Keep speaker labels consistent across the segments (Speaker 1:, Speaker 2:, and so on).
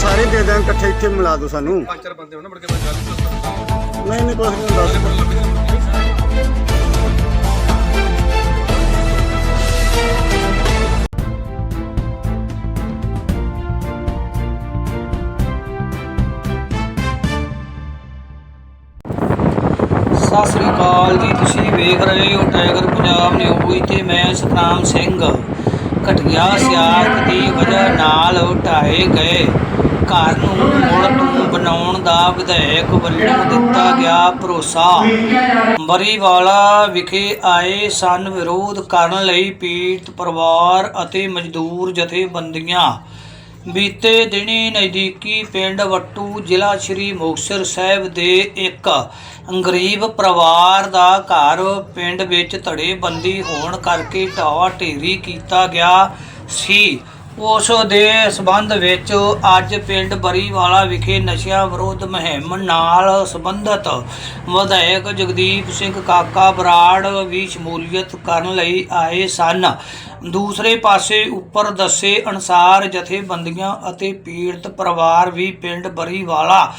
Speaker 1: ਦੇ ਦਾਂ ਇਕੱਠੇ ਇੱਥੇ ਮਿਲਾ ਦਿਓ ਸਾਨੂੰ।
Speaker 2: ਪੰਜ ਚਾਰ ਬੰਦੇ ਹੋਣ ਮੁੜ ਕੇ ਮੈਂ ਗੱਲ ਨਹੀਂ
Speaker 1: ਨਹੀਂ ਨਹੀਂ ਦੱਸ
Speaker 2: ਬੜਾ
Speaker 3: ਸਤਿ ਸ੍ਰੀ ਅਕਾਲ ਜੀ ਤੁਸੀਂ ਵੇਖ ਰਹੇ ਹੋ ਟਾਈਗਰ ਪੰਜਾਬ ਨਿਊਜ਼ ਤੇ ਮੈਂ ਸਤਨਾਮ ਸਿੰਘ। ਘਟਿਆ ਸਿਆਸਤ ਦੀ ਵਜ੍ਹਾ ਨਾਲ ਢਾਏ ਗਏ। ਘਰ ਨੂੰ ਮੁੜ ਤੋਂ ਬਣਾਉਣ ਦਾ ਵਿਧਾਇਕ ਵੱਲੋਂ ਦਿੱਤਾ ਗਿਆ ਭਰੋਸਾ। ਬਰੀਵਾਲਾ ਵਿਖੇ ਆਏ ਸਨ ਵਿਰੋਧ ਕਰਨ ਲਈ ਪੀੜਤ ਪਰਿਵਾਰ ਅਤੇ ਮਜ਼ਦੂਰ ਜਥੇਬੰਦੀਆਂ। ਬੀਤੇ ਦਿਨੀ ਨਜ਼ਦੀਕੀ ਪਿੰਡ ਵੱਟੂ ਜ਼ਿਲ੍ਹਾ ਸ਼੍ਰੀ ਮੁਕਤਸਰ ਸਾਹਿਬ ਦੇ ਇੱਕ ਗਰੀਬ ਪਰਿਵਾਰ ਦਾ ਘਰ ਪਿੰਡ ਵਿੱਚ ਧੜੇਬੰਦੀ ਹੋਣ ਕਰਕੇ ਢਾਵਾ ਢੇਰੀ ਕੀਤਾ ਗਿਆ ਸੀ। ਉਸ ਦੇ ਸਬੰਧ ਵਿੱਚ ਅੱਜ ਪਿੰਡ ਬਰੀਵਾਲਾ ਵਿਖੇ ਨਸ਼ਿਆਂ ਵਿਰੋਧ ਮੁਹਿੰਮ ਨਾਲ ਸੰਬੰਧਿਤ ਵਿਧਾਇਕ ਜਗਦੀਪ ਸਿੰਘ ਕਾਕਾ ਬਰਾੜ ਵੀ ਸ਼ਮੂਲੀਅਤ ਕਰਨ ਲਈ ਆਏ ਸਨ। ਦੂਸਰੇ ਪਾਸੇ ਉੱਪਰ ਦੱਸੇ ਅਨੁਸਾਰ ਜਥੇਬੰਦੀਆਂ ਅਤੇ ਪੀੜਤ ਪਰਿਵਾਰ ਵੀ ਪਿੰਡ ਬਰੀਵਾਲਾ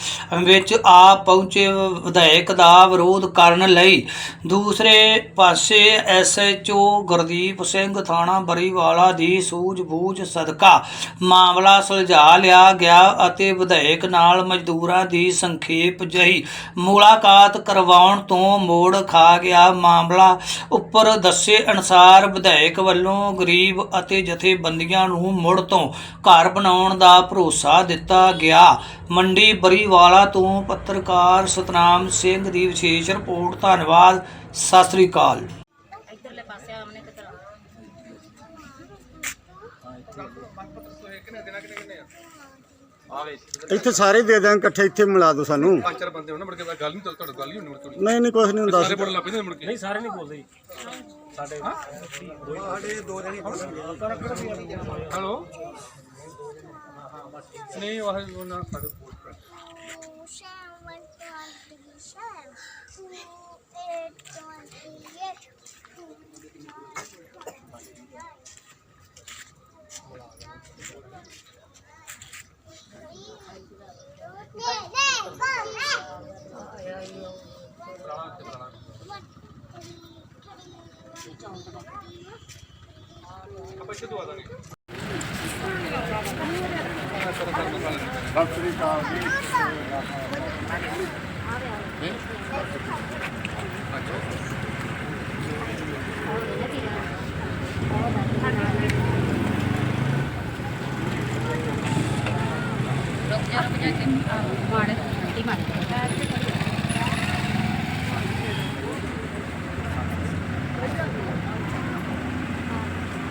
Speaker 3: ਵਿੱਚ ਆ ਪਹੁੰਚੇ। ਵਿਧਾਇਕ ਦਾ ਵਿਰੋਧ ਕਰਨ ਲਈ ਦੂਸਰੇ ਪਾਸੇ ਐਸਐਚਓ ਗੁਰਦੀਪ ਸਿੰਘ ਥਾਣਾ ਬਰੀਵਾਲਾ ਦੀ ਸੂਝ-ਬੂਝ ਸਦਕਾ ਮਾਮਲਾ ਸੁਲਝਾ ਲਿਆ ਗਿਆ ਅਤੇ ਵਿਧਾਇਕ ਨਾਲ ਮਜ਼ਦੂਰਾਂ ਦੀ ਸੰਖੇਪ ਜਹੀ ਮੁਲਾਕਾਤ ਕਰਵਾਉਣ ਤੋਂ ਮੋੜ ਖਾ ਗਿਆ। ਮਾਮਲਾ ਉੱਪਰ ਦੱਸੇ ਅਨੁਸਾਰ ਵਿਧਾਇਕ ਵੱਲੋਂ ਗਰੀਬ ਅਤੇ ਜਥੇਬੰਦੀਆਂ ਨੂੰ ਮੁੜ ਤੋਂ ਘਰ ਬਣਾਉਣ ਦਾ ਭਰੋਸਾ ਦਿੱਤਾ ਗਿਆ। ਮੰਡੀ ਬਰੀਵਾਲਾ ਤੋਂ ਪੱਤਰਕਾਰ ਸਤਨਾਮ ਸਿੰਘ ਦੀ ਵਿਸ਼ੇਸ਼ ਰਿਪੋਰਟ। ਧੰਨਵਾਦ। ਸਤਿ ਸ੍ਰੀ ਅਕਾਲ।
Speaker 4: ਇਧਰਲੇ ਪਾਸੇ ਆਮਨੇ ਕਿਧਰ
Speaker 1: ਇੱਥੇ ਸਾਰੇ ਦੇ ਦਾਂ ਇਕੱਠੇ ਇੱਥੇ ਮਿਲਾ ਦਿਓ ਸਾਨੂੰ।
Speaker 2: ਪੰਜ ਚਾਰ ਬੰਦੇ ਹੋਣ ਮੁੜ ਕੇ ਗੱਲ ਨਹੀਂ ਤੁਹਾਡੇ ਗੱਲ ਨਹੀਂ ਹੋਣੀ ਮੁੜ ਕੇ।
Speaker 1: ਨਹੀਂ ਨਹੀਂ ਕੁਛ ਨਹੀਂ ਦੱਸ
Speaker 2: ਸਾਰੇ ਬੜਾ ਲੱਭੀ ਨਹੀਂ ਮੁੜ ਕੇ। ਨਹੀਂ
Speaker 5: ਸਾਰੇ ਨਹੀਂ ਬੋਲਦੇ ਜੀ।
Speaker 2: ਹੈਲੋ ਨਹੀਂ ਉਹ ਉਹ ਨਾ ਸਾਡੇ
Speaker 6: Seven twenty-seven, two eight
Speaker 4: Gracias.